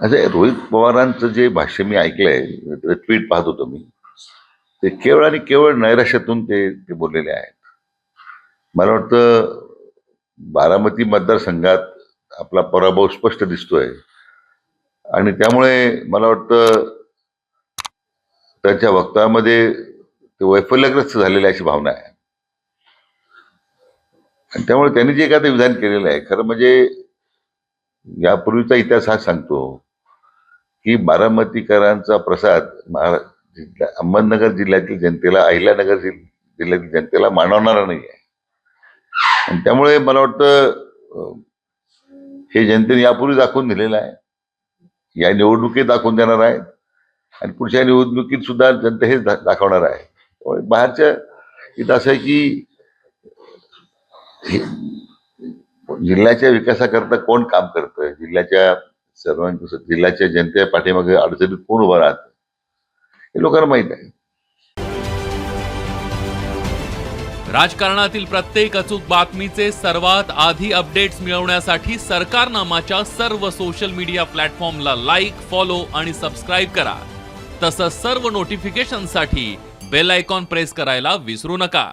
असं रोहित पवारांचं जे भाष्य मी ऐकलंय ट्विट पाहत होतो मी. ते केवळ आणि केवळ नैराश्यातून ते ते बोललेले आहेत. मला वाटतं बारामती मतदारसंघात आपला पराभव स्पष्ट दिसतोय. आणि त्यामुळे मला वाटतं त्यांच्या वक्तामध्ये ते वैफल्यग्रस्त झालेले अशी भावना आहे. आणि त्यामुळे त्यांनी जे काय ते विधान केलेलं आहे खरं म्हणजे यापूर्वीचा इतिहास हा सांगतो की बारामतीकरांचा प्रसाद महारा अहमदनगर जिल्ह्यातील जनतेला अहिल्यानगर जिल्ह्यातील जनतेला मानवणारा नाही आहे. आणि त्यामुळे मला वाटतं हे जनतेने यापूर्वी दाखवून दिलेलं आहे. या निवडणुकीत दाखवून देणार आहे. आणि पुढच्या निवडणुकीत सुद्धा जनता हेच दाखवणार आहे. त्यामुळे बाहेरच्या इथं असं आहे की जिल्ह्याच्या विकासाकरता कोण काम करतोय? जिल्ह्याच्या सर्वांच्या जिल्ह्याच्या जनते पाठीमागे अडचणीत कोण उभं राहत हे लोकांना माहीत आहे. राजकारणातील प्रत्येक अचूक बातमीचे सर्वात आधी अपडेट्स मिळवण्यासाठी सरकारनामाच्या सर्व सोशल मीडिया प्लॅटफॉर्मला लाईक फॉलो आणि सबस्क्राईब करा. तसंच सर्व नोटिफिकेशनसाठी बेल आयकॉन प्रेस करायला विसरू नका.